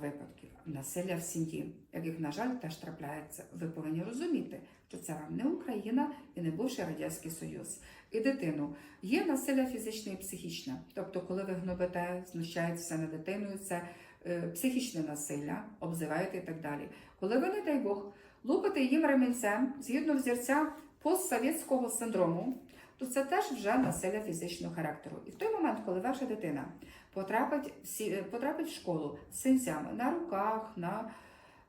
випадків насилля в сім'ї, яких, на жаль, теж трапляється. Ви повинні розуміти, що це вам не Україна і не бувший Радянський Союз. І дитину є насилля фізичне і психічне. Тобто, коли ви гнобите, знущаєтеся над дитиною, це е, психічне насилля, обзиваєте і так далі. Коли ви, не дай Бог, лупите їм ремінцем згідно взірця постсовєтського синдрому, то це теж вже насилля фізичного характеру. І в той момент, коли ваша дитина потрапить, е, потрапить в школу з синцями на руках, на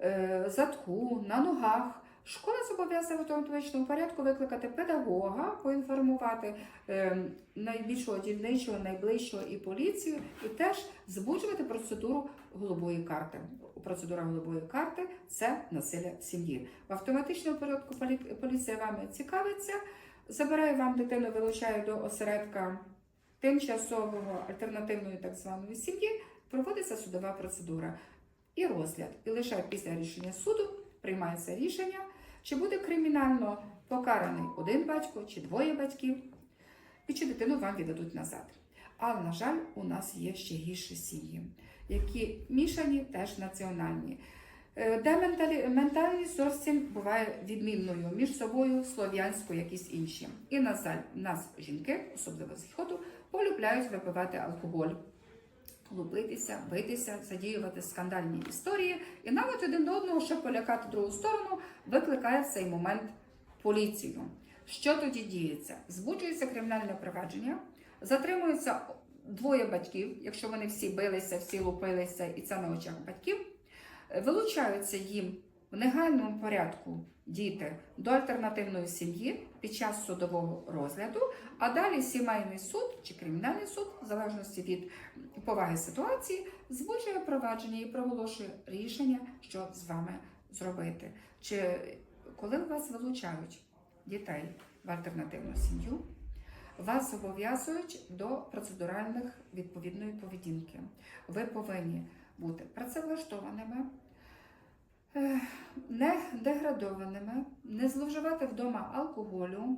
е, задку, на ногах, школа зобов'язана в автоматичному порядку викликати педагога, поінформувати е, найбільшого дільничого, найближчого і поліцію, і теж збуджувати процедуру голубої карти. Процедура голубої карти це насилля в сім'ї. В автоматичному порядку полі- поліція вами цікавиться, забирає вам дитину, вилучає до осередка тимчасового альтернативної так званої сім'ї, проводиться судова процедура і розгляд. І лише після рішення суду приймається рішення, чи буде кримінально покараний один батько чи двоє батьків, і чи дитину вам віддадуть назад. Але, на жаль, у нас є ще гірші сім'ї, які мішані теж національні. Е, Де ментальність зовсім буває відмінною між собою слов'янською, якісь інші. І на жаль, нас жінки, особливо з сходу, полюбляють випивати алкоголь, лупитися, битися, задіювати скандальні історії, і навіть один до одного, щоб полякати другу сторону, викликає в цей момент поліцію. Що тоді діється? Збуджується кримінальне провадження, затримуються двоє батьків, якщо вони всі билися, всі лупилися, і це на очах батьків. Е, Вилучаються їм в негайному порядку діти до альтернативної сім'ї під час судового розгляду, а далі сімейний суд чи кримінальний суд, в залежності від поваги ситуації, збуджує провадження і проголошує рішення, що з вами зробити. Чи коли вас вилучають дітей в альтернативну сім'ю, вас зобов'язують до процедуральних відповідної поведінки. Ви повинні бути працевлаштованими, е, не деградованими, не зловживати вдома алкоголю,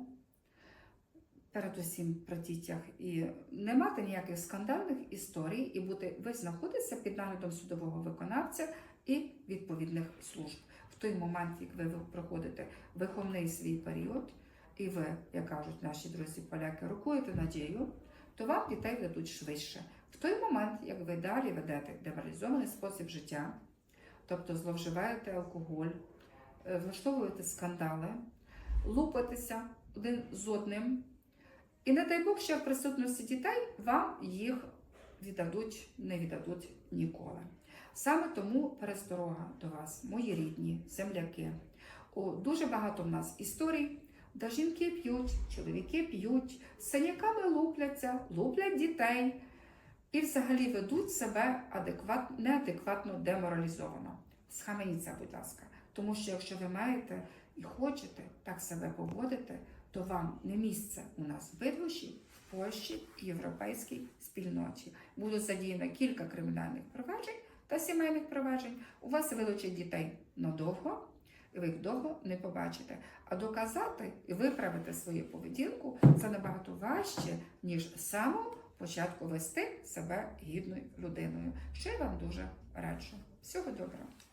передусім при дітях, і не мати ніяких скандальних історій, і бути ви знаходитеся під наглядом судового виконавця і відповідних служб. В той момент, як ви проходите виховний свій період, і ви, як кажуть наші друзі поляки, рокуєте надію, то вам дітей дадуть швидше. В той момент, як ви далі ведете деморалізований спосіб життя, тобто зловживаєте алкоголь, е, влаштовуєте скандали, лупитеся один з одним, і не дай Бог, що в присутності дітей вам їх віддадуть, не віддадуть ніколи. Саме тому пересторога до вас, мої рідні, земляки. О, дуже багато в нас історій, де жінки п'ють, чоловіки п'ють, синяками лупляться, луплять дітей і взагалі ведуть себе адекват, неадекватно деморалізовано. Схаменіться, будь ласка. Тому що якщо ви маєте і хочете так себе поводити, то вам не місце у нас в Бидгощі, в Польщі і європейській спільноті. Будуть задіяно кілька кримінальних проваджень та сімейних проваджень. У вас вилучать дітей надовго, і ви їх довго не побачите. А доказати і виправити свою поведінку це набагато важче, ніж з самого початку вести себе гідною людиною. Що я вам дуже раджу. Всього доброго!